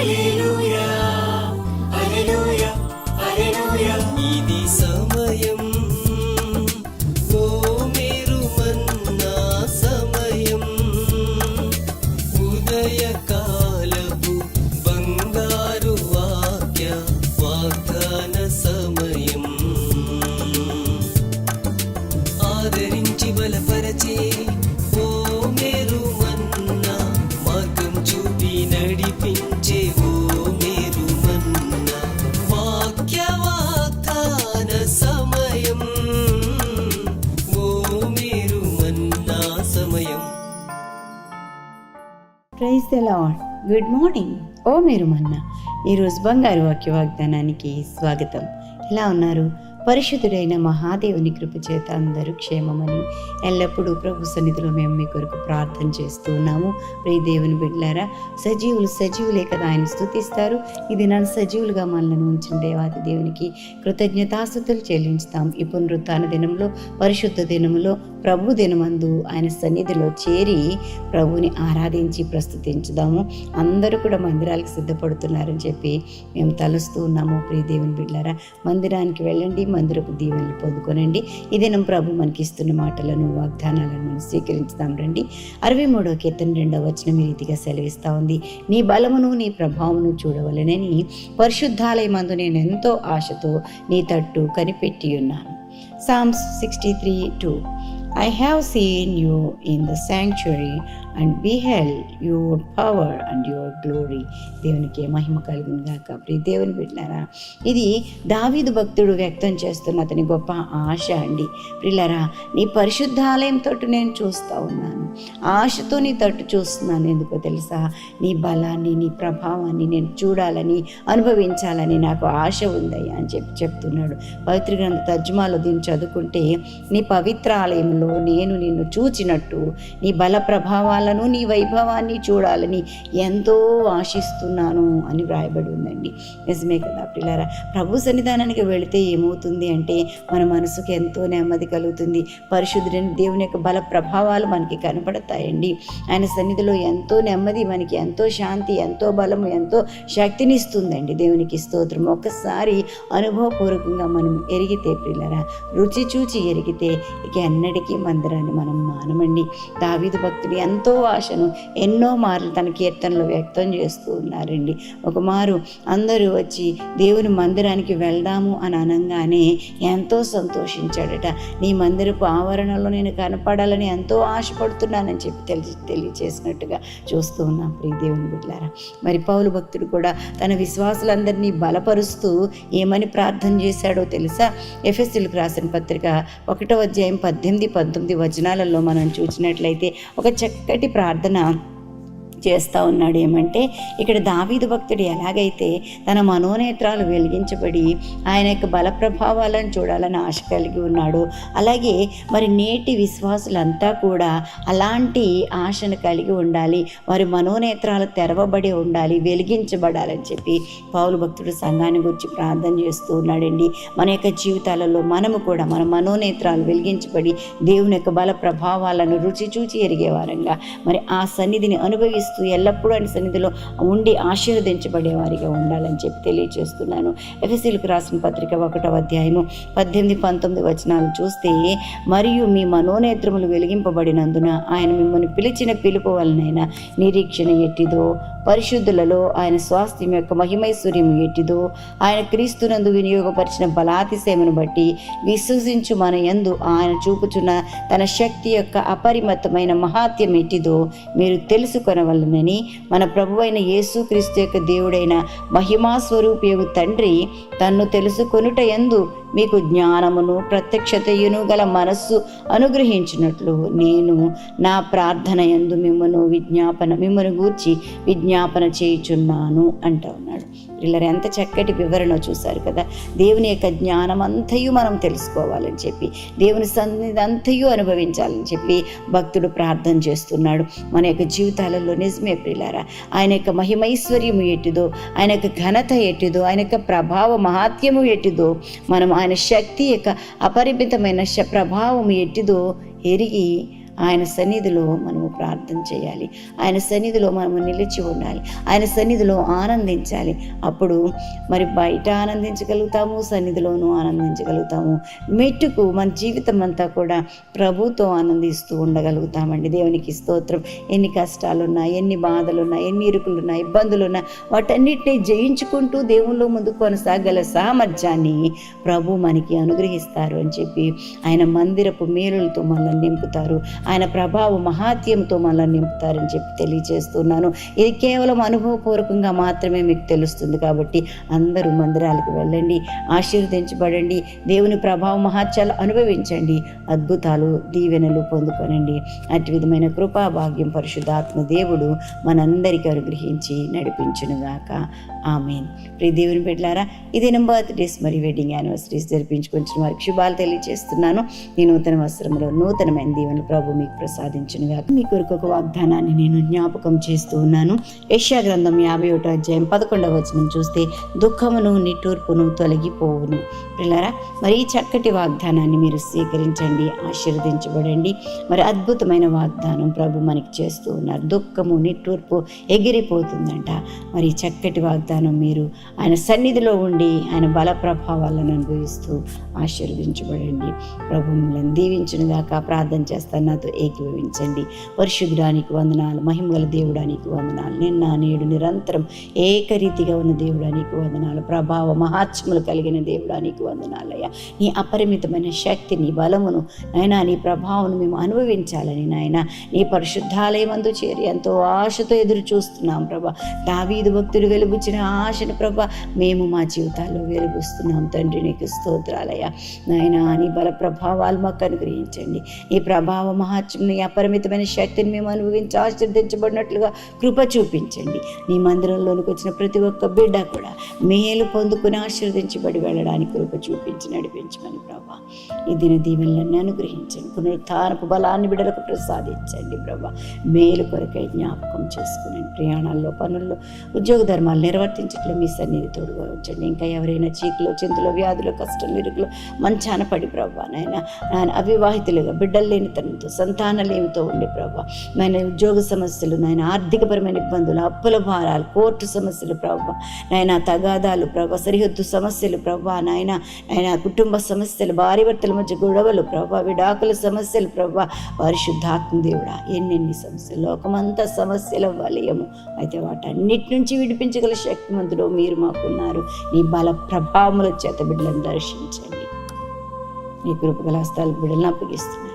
Hallelujah. The Lord good morning. ఓ మీరు మన్న ఈరోజు బంగారు వాక్య వాగ్దానానికి స్వాగతం. ఎలా ఉన్నారు? పరిశుద్ధుడైన మహాదేవుని కృప చేత అందరూ క్షేమమని ఎల్లప్పుడూ ప్రభు సన్నిధిలో మేము మీ కొరకు ప్రార్థన చేస్తూ ఉన్నాము. ప్రియ దేవుని బిడ్డారా సజీవులు సజీవులే కదా ఆయన స్థుతిస్తారు ఇది నన్ను సజీవులుగా మనలను ఉంచిన దేవాది దేవునికి కృతజ్ఞతాస్థుతులు చెల్లించుతాం. ఈ పునరుత్న దినంలో పరిశుద్ధ దినంలో ప్రభు దినమందు ఆయన సన్నిధిలో చేరి ప్రభుని ఆరాధించి ప్రస్తుతించుదాము. అందరూ కూడా మందిరాలకు సిద్ధపడుతున్నారని చెప్పి మేము తలుస్తూ ఉన్నాము. ప్రియ దేవుని బిడ్డారా మందిరానికి వెళ్ళండి మందిరపు దీవెనలు పొందుకోనండి. ఈ దినం ప్రభు మనకి ఇస్తున్న మాటలను వాగ్దానాలను స్వీకరించుదాం రండి. అరవై మూడవ కీర్తన రెండవ వచనం ఈ రీతిగా సెలవిస్తూ ఉంది. నీ బలమును నీ ప్రభావమును చూడవలనని పరిశుద్ధాలయమందు నేను ఎంతో ఆశతో నీ తట్టు కనిపెట్టి ఉన్నాను Psalms sixty three two. I have seen you in the sanctuary and beheld your power and your glory దేవునికి మహిమ కలుగును గాక. ప్రీ దేవుని బిడ్డారా ఇది దావీదు భక్తుడు వ్యక్తం చేస్తున్న అతని గొప్ప ఆశ అండి. ప్రిల్లరా నీ పరిశుద్ధాలయం తట్టు నేను చూస్తూ ఉన్నాను. ఆశతో నీ తట్టు చూస్తున్నాను. ఎందుకో తెలుసా? నీ బలాన్ని నీ ప్రభావాన్ని నేను చూడాలని అనుభవించాలని నాకు ఆశ ఉందయ్యా అని చెప్పి చెప్తున్నాడు. పవిత్ర గ్రంథ తర్జుమాలో దీన్ని చదువుకుంటే నీ పవిత్ర ఆలయంలో నేను నిన్ను చూచినట్టు నీ బల ప్రభావాల ప్రభావాలను నీ వైభవాన్ని చూడాలని ఎంతో ఆశిస్తున్నాను అని వ్రాయబడి ఉందండి. నిజమే కదా పిల్లరా ప్రభు సన్నిధానానికి వెళితే ఏమవుతుంది అంటే మన మనసుకు ఎంతో నెమ్మది కలుగుతుంది. పరిశుద్ధుడైన దేవుని యొక్క బల ప్రభావాలు మనకి కనపడతాయండి. ఆయన సన్నిధిలో ఎంతో నెమ్మది మనకి ఎంతో శాంతి ఎంతో బలము ఎంతో శక్తిని ఇస్తుందండి దేవునికి స్తోత్రం. ఒక్కసారి అనుభవపూర్వకంగా మనం ఎరిగితే పిల్లరా రుచి చూచి ఎరిగితే ఇక ఎన్నటికీ మందిరాన్ని మనం మానమండి. దావీదు భక్తుడు ఎంతో ఆశను ఎన్నో మార్లు తన కీర్తనలు వ్యక్తం చేస్తూ ఉన్నారండి. ఒకమారు అందరూ వచ్చి దేవుని మందిరానికి వెళ్దాము అని అనగానే ఎంతో సంతోషించాడట. నీ మందిరపు ఆవరణలో నేను కనపడాలని ఎంతో ఆశపడుతున్నానని చెప్పి తెలిసి తెలియచేసినట్టుగా చూస్తూ ఉన్నాం ప్రియ దేవుని బిడ్డారా. మరి పౌలు భక్తుడు కూడా తన విశ్వాసులందరినీ బలపరుస్తూ ఏమని ప్రార్థన చేశాడో తెలుసా? ఎఫ్ఎస్సీలకు రాసిన పత్రిక ఒకటో అధ్యాయం పద్దెనిమిది పంతొమ్మిది వచనాలలో మనం చూసినట్లయితే ఒక చక్కటి ప్రార్థన చేస్తూ ఉన్నాడు ఏమంటే ఇక్కడ దావీదు భక్తుడు ఎలాగైతే తన మనోనేత్రాలు వెలిగించబడి ఆయన యొక్క బల ప్రభావాలను చూడాలని ఆశ కలిగి ఉన్నాడు అలాగే మరి నేటి విశ్వాసులంతా కూడా అలాంటి ఆశను కలిగి ఉండాలి వారి మనోనేత్రాలు తెరవబడి ఉండాలి వెలిగించబడాలని చెప్పి పౌలు భక్తుడు సంఘాన్ని గురించి ప్రార్థన చేస్తూ ఉన్నాడండి. మన యొక్క జీవితాలలో మనము కూడా మన మనోనేత్రాలు వెలిగించబడి దేవుని యొక్క బల ప్రభావాలను రుచి చూచి ఎరిగే వారంగా మరి ఆ సన్నిధిని అనుభవిస్తూ ఎల్లప్పుడూ ఆయన సన్నిధిలో ఉండి ఆశీర్వదించబడే వారిగా ఉండాలని చెప్పి తెలియజేస్తున్నాను. ఎఫ్ఎస్సీలకు రాసిన పత్రిక ఒకటవ అధ్యాయము పద్దెనిమిది పంతొమ్మిది వచనాలు చూస్తే మరియు మీ మనోనేత్రములు వెలిగింపబడినందున ఆయన మిమ్మల్ని పిలిచిన పిలుపు వలనైనా నిరీక్షణ ఎట్టిదో పరిశుద్ధులలో ఆయన స్వాస్థ్యం యొక్క మహిమైశ్వర్యం ఎట్టిదో ఆయన క్రీస్తునందు వినియోగపరిచిన బలాతిశయమును బట్టి విశ్వసించు మన యందు ఆయన చూపుచున్న తన శక్తి యొక్క అపరిమితమైన మహాత్యం ఎట్టిదో మీరు తెలుసుకొనవలనని మన ప్రభువైన యేసుక్రీస్తు యొక్క దేవుడైన మహిమా స్వరూపియగు తండ్రి తన్ను తెలుసుకొనుట యందు మీకు జ్ఞానమును ప్రత్యక్షతయును గల మనస్సు అనుగ్రహించినట్లు నేను నా ప్రార్థన ఎందు మిమ్మను విజ్ఞాపన మిమ్మను గూర్చి విజ్ఞాపన చేయుచున్నాను అంటూ ఉన్నాడు. పిల్లలు ఎంత చక్కటి వివరణ చూశారు కదా. దేవుని యొక్క జ్ఞానం అంతయు మనం తెలుసుకోవాలని చెప్పి దేవుని సన్నిధి అంతయు అనుభవించాలని చెప్పి భక్తుడు ప్రార్థన చేస్తున్నాడు. మన యొక్క జీవితాలలో నిజమే ప్రిలారా ఆయన యొక్క మహిమైశ్వర్యము ఎట్టిదో ఆయన యొక్క ఘనత ఎట్టిదో ఆయన యొక్క ప్రభావ మహాత్యము ఎట్టిదో మనం ఆయన శక్తి యొక్క అపరిమితమైన శ ఎట్టిదో ఎరిగి ఆయన సన్నిధిలో మనము ప్రార్థన చేయాలి. ఆయన సన్నిధిలో మనము నిలిచి ఉండాలి. ఆయన సన్నిధిలో ఆనందించాలి. అప్పుడు మరి బయట ఆనందించగలుగుతాము సన్నిధిలోనూ ఆనందించగలుగుతాము. మెట్టుకు మన జీవితం అంతా కూడా ప్రభుతో ఆనందిస్తూ ఉండగలుగుతామండి. దేవునికి స్తోత్రం. ఎన్ని కష్టాలున్నా ఎన్ని బాధలున్నా ఎన్ని ఇరుకులున్నా ఇబ్బందులున్నా వాటన్నిటిని జయించుకుంటూ దేవుల్లో ముందు కొనసాగల సామర్థ్యాన్ని ప్రభు మనకి అనుగ్రహిస్తారు అని చెప్పి ఆయన మందిరపు మేలులతో మనల్ని నింపుతారు. ఆయన ప్రభావ మహాత్యంతో మనల్ని నింపుతారని చెప్పి తెలియజేస్తున్నాను. ఇది కేవలం అనుభవపూర్వకంగా మాత్రమే మీకు తెలుస్తుంది కాబట్టి అందరూ మందిరాలకు వెళ్ళండి ఆశీర్వదించబడండి దేవుని ప్రభావ మహాత్యాలు అనుభవించండి అద్భుతాలు దీవెనలు పొందుకొనండి. అటు విధమైన కృపా భాగ్యం పరిశుద్ధాత్మ దేవుడు మనందరికీ అనుగ్రహించి నడిపించునుగాక. ఆమెన్. ప్రియ దేవుని పెట్టారా ఇది నా బర్త్డేస్ మరి వెడ్డింగ్ యానివర్సరీస్ జరిపించుకుంటున్న వారికి శుభాలు తెలియజేస్తున్నాను. ఈ నూతన వస్త్రంలో నూతనమైన దీవెనలు ప్రభు మీకు ప్రసాదించిన మీ కొరకు ఒక వాగ్దానాన్ని నేను జ్ఞాపకం చేస్తూ ఉన్నాను. యష్యా గ్రంథం యాభై ఒకటో అధ్యాయం పదకొండవ వచనం చూస్తే దుఃఖమును నిట్టూర్పును తొలగిపోవును. పిల్లరా మరి ఈ చక్కటి వాగ్దానాన్ని మీరు స్వీకరించండి ఆశీర్వదించబడండి. మరి అద్భుతమైన వాగ్దానం ప్రభు మనకి చేస్తూ ఉన్నారు. దుఃఖము నిట్టూర్పు ఎగిరిపోతుందంట. మరి ఈ చక్కటి వాగ్దానం మీరు ఆయన సన్నిధిలో ఉండి ఆయన బల ప్రభావాలను అనుభవిస్తూ ఆశీర్వదించబడండి. ప్రభు మిమ్మల్ని దీవించిన దాకా ప్రార్థన చేస్తాను. నాతో ఏకీభవించండి. పరిశుద్ధానికి వందనాలు మహిమగల దేవుడానికి వందనాలు. నిన్న నేడు నిరంతరం ఏకరీతిగా ఉన్న దేవుడానికి వందనాలు. ప్రభావ మహాత్ములు కలిగిన దేవుడానికి వందనాలయ్యా నీ అపరిమితమైన శక్తిని బలమును నాయన నీ ప్రభావం మేము అనుభవించాలని నాయన. నీ పరిశుద్ధాలయమందు చేరి ఎంతో ఆశతో ఎదురు చూస్తున్నాం ప్రభా. దావీదు భక్తులు వెలుగుచిన ఆశను ప్రభా మేము మా జీవితాల్లో వెలుగుస్తున్నాం తండ్రి నీకు స్తోత్రాలయ్యా. నాయన నీ బల ప్రభావాలు మాకు అనుగ్రహించండి. నీ ప్రభావ మహాత్మ్య అపరిమితమైన శక్తిని మేము అనుభవించి ఆశీర్దించబడినట్లుగా కృప చూపించండి. నీ మందిరంలోనికి వచ్చిన ప్రతి ఒక్క బిడ్డ కూడా మేలు పొందుకుని ఆశీర్వదించబడి వెళ్ళడానికి కృప చూపించి నడిపించమని ప్రభా. ఈ దిన దీవెనలన్నీ అనుగ్రహించండి. పునరుత్నపు బలాన్ని బిడ్డలకు ప్రసాదించండి ప్రభా. మేలు కొరకై జ్ఞాపకం చేసుకుని ప్రయాణాల్లో పనుల్లో ఉద్యోగ ధర్మాలు నిర్వర్తించట్లు మీ సన్నిధి తోడుగా ఉంచండి. ఇంకా ఎవరైనా చీకులో చింతలో వ్యాధులు కష్టం ఇరుకులు మంచాన పడి ప్రభా నాయన నాయన అవివాహితులుగా బిడ్డలు లేని తనంతో సంతానలేమితో ఉండే ప్రభా. నాయన ఉద్యోగ సమస్యలు నాయన ఆర్థికపరమైన ఇబ్బందులు అప్పుల భారాలు కోర్టు సమస్యలు ప్రభా. నాయన తగాదాలు ప్రభా సరిహద్దు సమస్యలు ప్రభా. నాయన ఆయన కుటుంబ సమస్యలు భార్య భర్తల మధ్య గొడవలు ప్రభా విడాకుల సమస్యలు ప్రభా. పరిశుద్ధాత్మ దేవుడా ఎన్నెన్ని సమస్యలు లోకమంతా సమస్యల వలయము. అయితే వాటన్నిటి నుంచి విడిపించగల శక్తిమంతుడు మీరు మాకున్నారు. నీ బల ప్రభావముల చేత బిడ్డలను దర్శించండి. నీ కృపగల హస్తాలకు బిడ్డలను అప్పగిస్తున్నాను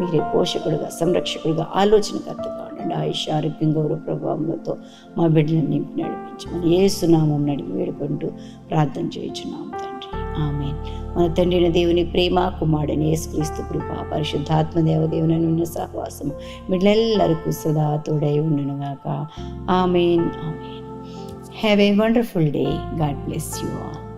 మీరే పోషకుడుగా సంరక్షకుడుగా ఆలోచనకర్తగా ఉండండి ఆయుష్ ఆరోగ్యం గౌరవ ప్రభావములతో మా బిడ్డలను నింపి నడిపించమని ఏ సునామం నడిపి వేడుకుంటూ ప్రార్థన చేయించున్నాం తండ్రి. ఆమె మన తండ్రిన దేవుని ప్రేమ కుమారుడని యేసుక్రీస్తు కృప పరిశుద్ధాత్మ దేవదేవుని ఉన్న సహవాసం బిడ్డలెల్లరికూ సదా తోడై ఉండునుగాక. Amen. Amen. Have a wonderful day God bless you all